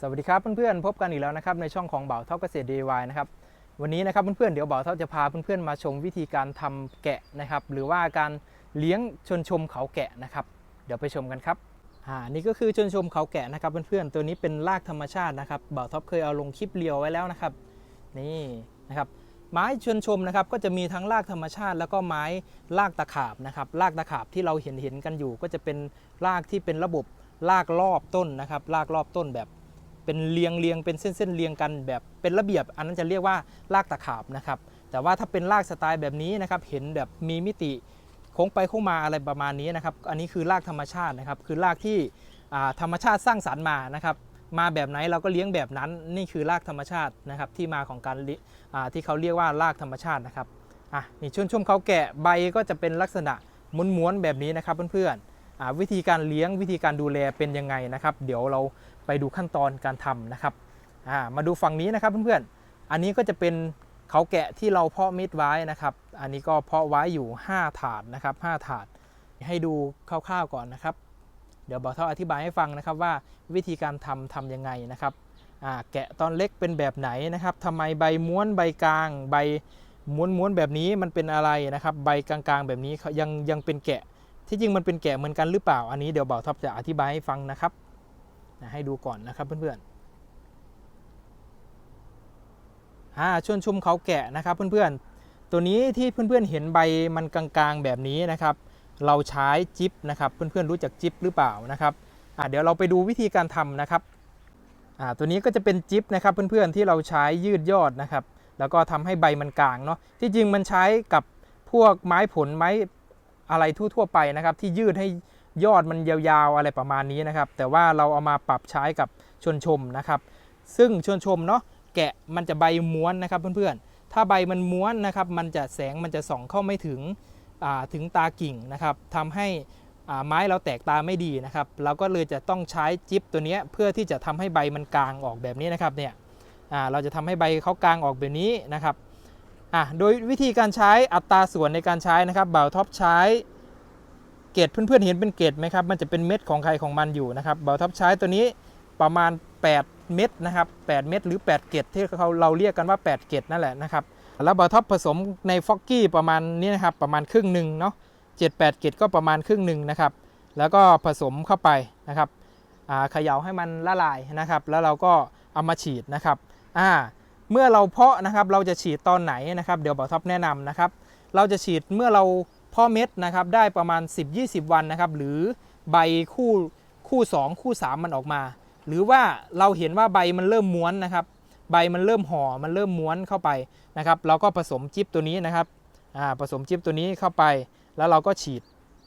สวัสดีครับเพื่อนๆพบกันอีกแล้วนะครับในช่องของเบาเท่าเกษตร DIY นะครับวันนี้นะครับเพื่อนๆเดี๋ยวเบาเท่าจะพาเพื่อนๆมาชมวิธีการทำแกะนะครับ หรือว่าการเลี้ยงชนชมเขาแกะนะครับ เดี๋ยวไปชมกันครับอ่านี่ก็คือชนชมเขาแกะนะครับเพื่อนๆตัวนี้เป็นรากธรรมชาตินะครับเบาท็อปเคยเอาลงคลิปเรียวไว้แล้วนะครับ นี่นะครับไม้ชนชมนะครับก็จะมีทั้งรากธรรมชาติ แล้วก็ไม้รากตะขาบนะครับรากตะขาบที่เราเห็นเห็นกันอยู่ ก็จะเป็นรากที่เป็นระบบรากรอบต้นนะครับรากรอบต้นแบบ เป็นเรียงเรียงเป็นเส้นเส้นเรียงกันแบบเป็นระเบียบ อันนั้นจะเรียกว่ารากตะขาบนะครับ แต่ว่าถ้าเป็นรากสไตล์แบบนี้นะครับ เห็นแบบมีมิติโค้งไปโค้งมาอะไรประมาณนี้นะครับ อันนี้คือรากธรรมชาตินะครับ คือรากที่ธรรมชาติสร้างสรรค์มานะครับ มาแบบไหนเราก็เลี้ยงแบบนั้น นี่คือรากธรรมชาตินะครับ ที่มาของการที่เขาเรียกว่ารากธรรมชาตินะครับอะนี่ชุ่มชมเขาแกะใบก็จะเป็นลักษณะม้วนๆแบบนี้นะครับเพื่อนๆอ่าวิธีการเลี้ยงวิธีการดูแลเป็นยังไงนะครับ เดี๋ยวเรา ไปดูขั้นตอนการทำนะครับามาดูฝั่งนี้นะครับเพื่อนๆ อันนี้ก็จะเป็นเขาแกะที่เราเพาะเม็ดไว้นะครับ อันนี้ก็เพาะไว้อยู่ 5 ถาดนะครับ5ถาด ให้ดูคร่าวๆก่อนนะครับ เดี๋ยวบอท่าอธิบายให้ฟังนะครับว่าวิธีการทำทำยังไงนะครับแกะตอนเล็กเป็นแบบไหนนะครับทำไมใบม้วนใบกลาง ใบม้วนม้วนๆแบบนี้มันเป็นอะไรนะครับ ใบกลางๆแบบนี้ยังยังเป็นแกะ ที่จริงมันเป็นแกะเหมือนกันหรือเปล่า อันนี้เดี๋ยวบ่าวท็อปจะอธิบายให้ฟังนะครับ นะให้ดูก่อนนะครับเพื่อนๆอ่าชวนชุมเขาแกะนะครับเพื่อนๆ ตัวนี้ที่เพื่อนๆเห็นใบมันกลางๆแบบนี้นะครับ เราใช้จิ๊บนะครับเพื่อนๆรู้จักจิ๊บหรือเปล่านะครับอ่าเดี๋ยวเราไปดูวิธีการทำนะครับอ่าตัวนี้ก็จะเป็นจิ๊บนะครับเพื่อนๆที่เราใช้ยืดยอดนะครับ แล้วก็ทำให้ใบมันกลางเนาะที่จริงมันใช้กับพวกไม้ผลไม้อะไรทั่วๆไปนะครับ ที่ยืดให้ ยอดมันยาวๆอะไรประมาณนี้นะครับ แต่ว่าเราเอามาปรับใช้กับชวนชมนะครับ ซึ่งชวนชมเนาะแกะมันจะใบม้วนนะครับเพื่อนๆ ถ้าใบมันม้วนนะครับ มันจะแสงมันจะส่องเข้าไม่ถึงถึงตากิ่งนะครับทำให้ไม้เราแตกตาไม่ดีนะครับ เราก็เลยจะต้องใช้จิ๊บตัวนี้เพื่อที่จะทำให้ใบมันกลางออกแบบนี้นะครับเนี่ยเราจะทำให้ใบเขากลางออกแบบนี้นะครับโดยวิธีการใช้อัตราส่วนในการใช้นะครับบ่าวท็อปใช้ เกตเพื่อนๆเห็นเป็นเกตไหมครับ มันจะเป็นเม็ดของใครของมันอยู่นะครับบ่าท็อปใช้ตัวนี้ประมาณ 8 เม็ดนะครับ 8 เม็ดหรือ 8 เกตที่เขาเราเรียกกันว่า 8 เกตนั่นแหละนะครับ แล้วบอท็อปผสมในฟอกกี้ประมาณนี้นะครับ ประมาณครึ่งหนึ่งเนาะเจ็ดแปดเกตก็ประมาณครึ่งหนึ่งนะครับ แล้วก็ผสมเข้าไปนะครับเขย่าให้มันละลายนะครับ แล้วเราก็เอามาฉีดนะครับอ่าเมื่อเราเพาะนะครับเราจะฉีดตอนไหนนะครับ เดี๋ยวบอท็อปแนะนำนะครับ เราจะฉีดเมื่อเรา พาะเม็ดนะครับได้ประมาณ 10-20 วันนะครับ หรือใบคู่คู่ 2 คู่ 3 มันออกมา หรือว่าเราเห็นว่าใบมันเริ่มม้วนนะครับ ใบมันเริ่มห่อมันเริ่มม้วนเข้าไปนะครับ เราก็ผสมจิ๊บตัวนี้นะครับผสมจิ๊บตัวนี้เข้าไป แล้วเราก็ฉีด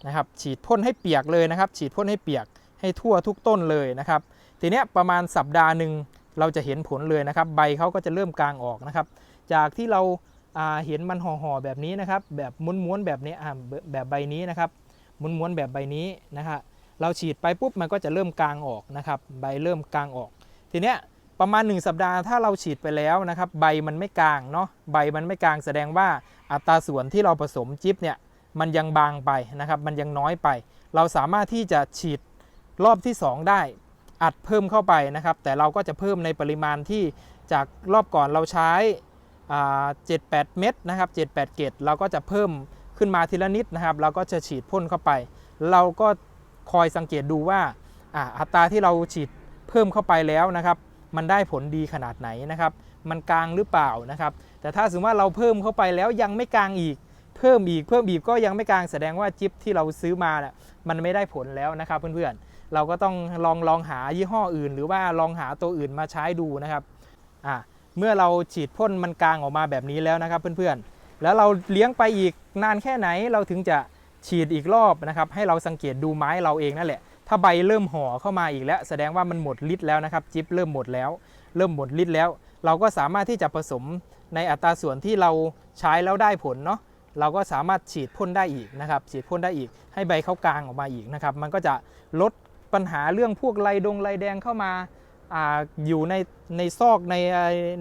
นะครับ ฉีดพ่นให้เปียกเลยนะครับ ฉีดพ่นให้เปียกให้ทั่วทุกต้นเลยนะครับ ทีนี้ประมาณสัปดาห์หนึ่งเราจะเห็นผลเลยนะครับ ใบเขาก็จะเริ่มกลางออกนะครับ จากที่เรา เห็นมันห่อๆแบบนี้นะครับ แบบม้วนๆแบบนี้แบบแบบใบนี้นะครับม้วนๆแบบใบนี้นะฮะเราฉีดไปปุ๊บมันก็จะเริ่มกลางออกนะครับ ใบเริ่มกลางออก ทีเนี้ยประมาณ 1 สัปดาห์ถ้าเราฉีดไปแล้วนะครับ ใบมันไม่กลางเนาะใบมันไม่กลางแสดงว่าอัตราส่วนที่เราผสมจิ๊บเนี่ยมันยังบางไปนะครับ มันยังน้อยไป เราสามารถที่จะฉีดรอบที่ 2 ได้ อัดเพิ่มเข้าไปนะครับ แต่เราก็จะเพิ่มในปริมาณที่จากรอบก่อนเราใช้ เจ็ดแปดเม็ดนะครับเจ็ดแปดเกตเราก็จะเพิ่มขึ้นมาทีละนิดนะครับ เราก็จะฉีดพ่นเข้าไป เราก็คอยสังเกตดูว่าอัตราที่เราฉีดเพิ่มเข้าไปแล้วนะครับ มันได้ผลดีขนาดไหนนะครับ มันกลางหรือเปล่านะครับ แต่ถ้าสมมติว่าเราเพิ่มเข้าไปแล้วยังไม่กลางอีก เพิ่มอีกเพิ่มอีกก็ยังไม่กลางแสดงว่าจิ๊บที่เราซื้อมาน่ะมันไม่ได้ผลแล้วนะครับเพื่อนๆ เราก็ต้องลองลองหายี่ห้ออื่น หรือว่าลองหาตัวอื่นมาใช้ดูนะครับอ่า เมื่อเราฉีดพ่นมันกลางออกมาแบบนี้แล้วนะครับเพื่อนๆ แล้วเราเลี้ยงไปอีกนานแค่ไหนเราถึงจะฉีดอีกรอบนะครับ ให้เราสังเกตดูไม้เราเองนั่นแหละ ถ้าใบเริ่มห่อเข้ามาอีกแล้ว แสดงว่ามันหมดฤทธิ์แล้วนะครับจิ๊บเริ่มหมดแล้ว เริ่มหมดฤทธิ์แล้ว เราก็สามารถที่จะผสมในอัตราส่วนที่เราใช้แล้วได้ผลเนาะเราก็สามารถฉีดพ่นได้อีกนะครับฉีดพ่นได้อีก ให้ใบเขากลางออกมาอีกนะครับ มันก็จะลดปัญหาเรื่องพวกไรดงไรแดงเข้ามา อยู่ในในซอกใน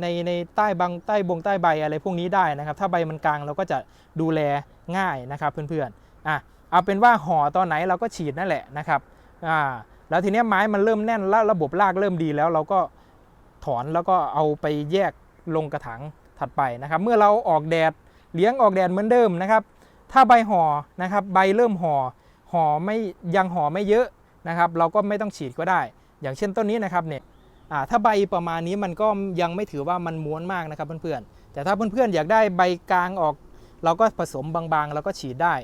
ในในใต้บางใต้บงใต้ใบอะไรพวกนี้ได้นะครับ ถ้าใบมันกลางเราก็จะดูแลง่ายนะครับเพื่อนๆอะเอาเป็นว่าห่อตอนไหนเราก็ฉีดนั่นแหละนะครับอ่าแล้วทีนี้ไม้มันเริ่มแน่นแล้วระบบรากเริ่มดีแล้วเราก็ถอนแล้วก็เอาไปแยกลงกระถางถัดไปนะครับ เมื่อเราออกแดดเลี้ยงออกแดดเหมือนเดิมนะครับ ถ้าใบห่อนะครับใบเริ่มห่อห่อไม่ยังห่อไม่เยอะนะครับ เราก็ไม่ต้องฉีดก็ได้ อย่างเช่นต้นนี้นะครับเนี่ย ถ้าใบประมาณนี้มันก็ยังไม่ถือว่ามันม้วนมากนะครับเพื่อนๆ แต่ถ้าเพื่อนๆ อยากได้ใบกลางออก เราก็ผสมบางๆ แล้วก็ฉีดได้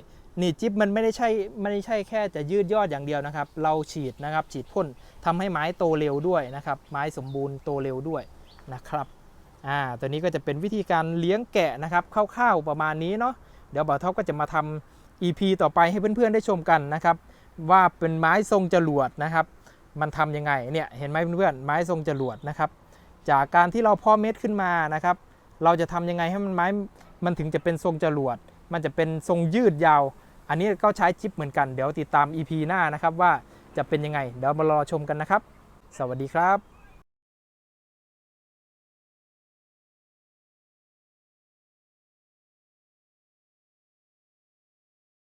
นี่จิ๊บมันไม่ได้ใช่ไม่ได้ใช่แค่จะยืดยอดอย่างเดียวนะครับ เราฉีดนะครับฉีดพ่นทำให้ไม้โตเร็วด้วยนะครับ ไม้สมบูรณ์โตเร็วด้วยนะครับอ่าตัวนี้ก็จะเป็นวิธีการเลี้ยงแกะนะครับคร่าวๆประมาณนี้เนาะเดี๋ยวบ่าวท็อปก็จะมาทำ EP ต่อไปให้เพื่อนๆได้ชมกันนะครับ ว่าเป็นไม้ทรงจรวดนะครับ มันทำยังไงเนี่ยเห็นไหมเพื่อนๆไม้ทรงจรวดนะครับ จากการที่เราพ่อเม็ดขึ้นมานะครับ เราจะทำยังไงให้มันไม้มันถึงจะเป็นทรงจรวด มันจะเป็นทรงยืดยาว อันนี้ก็ใช้ชิปเหมือนกันเดี๋ยวติดตาม EP หน้านะครับว่าจะเป็นยังไง เดี๋ยวมารอชมกันนะครับ สวัสดีครับ